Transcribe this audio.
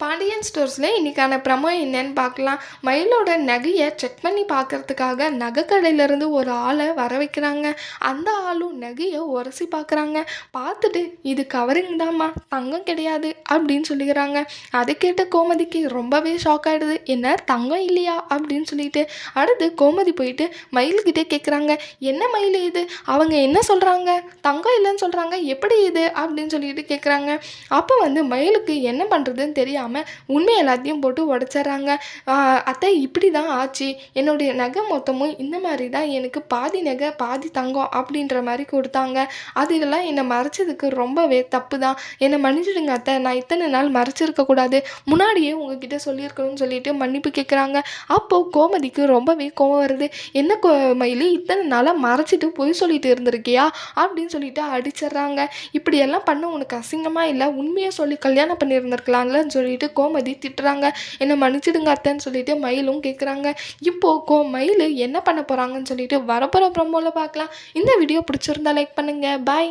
பாண்டியன் ஸ்டோர்ஸில் இன்றைக்கான ப்ரமோ என்னன்னு பார்க்கலாம். மயிலோட நகையை செக் பண்ணி பார்க்கறதுக்காக நகைக்கடையிலேருந்து ஒரு ஆளை வர வைக்கிறாங்க. அந்த ஆளும் நகையை உரசி பார்க்குறாங்க. பார்த்துட்டு இது கவரிங் தாம்மா தங்கம் கிடையாது அப்படின்னு சொல்லிக்கிறாங்க. அதை கேட்ட கோமதிக்கு ரொம்பவே ஷாக் ஆகிடுது என்ன தங்கம் இல்லையா? அப்படின்னு சொல்லிட்டு அடுத்து கோமதி போயிட்டு மயில்கிட்டே கேட்குறாங்க என்ன மயில் இது? அவங்க என்ன சொல்கிறாங்க தங்கம் இல்லைன்னு சொல்கிறாங்க எப்படி இது? அப்படின்னு சொல்லிட்டு கேட்குறாங்க அப்போ வந்து மயிலுக்கு என்ன பண்ணுறதுன்னு தெரியாமல் உண்மை எல்லாத்தையும் போட்டு உடச்சிட்றாங்க. அத்தை இப்படி தான் ஆச்சு. என்னுடைய நகை மொத்தமும் இந்த மாதிரி தான் எனக்கு பாதி நகை பாதி தங்கம் அப்படின்ற மாதிரி கொடுத்தாங்க. அது இதெல்லாம் என்னை மறைச்சதுக்கு ரொம்பவே தப்பு தான் என்னை மன்னிச்சிடுங்க அத்தை நான் இத்தனை நாள் மறைச்சிருக்க கூடாது. முன்னாடியே உங்ககிட்ட சொல்லியிருக்கணும்னு சொல்லிட்டு மன்னிப்பு கேட்குறாங்க அப்போது கோமதிக்கு ரொம்பவே கோவம் வருது. என்ன கோ மயில் இத்தனை நாளாக மறைச்சிட்டு பொய் சொல்லிட்டு இருந்திருக்கியா? அப்படின்னு சொல்லிட்டு அடிச்சிடுறாங்க. இப்படியெல்லாம் பண்ண உனக்கு அசிங்கமாக இல்லை? உண்மையை சொல்லி கல்யாணம் பண்ணியிருந்திருக்கலாம்லன்னு சொல்லிட்டு கோமதி திட்டுறாங்க. என்னை மன்னிச்சிடுங்க அத்தைன்னு சொல்லிட்டு மயிலும் கேட்குறாங்க இப்போ கோ மயில் என்ன பண்ண போகிறாங்கன்னு சொல்லிட்டு வரப்போகிற ப்ரமோவில் பார்க்கலாம் இந்த வீடியோ பிடிச்சிருந்தா லைக் பண்ணுங்கள் பாய்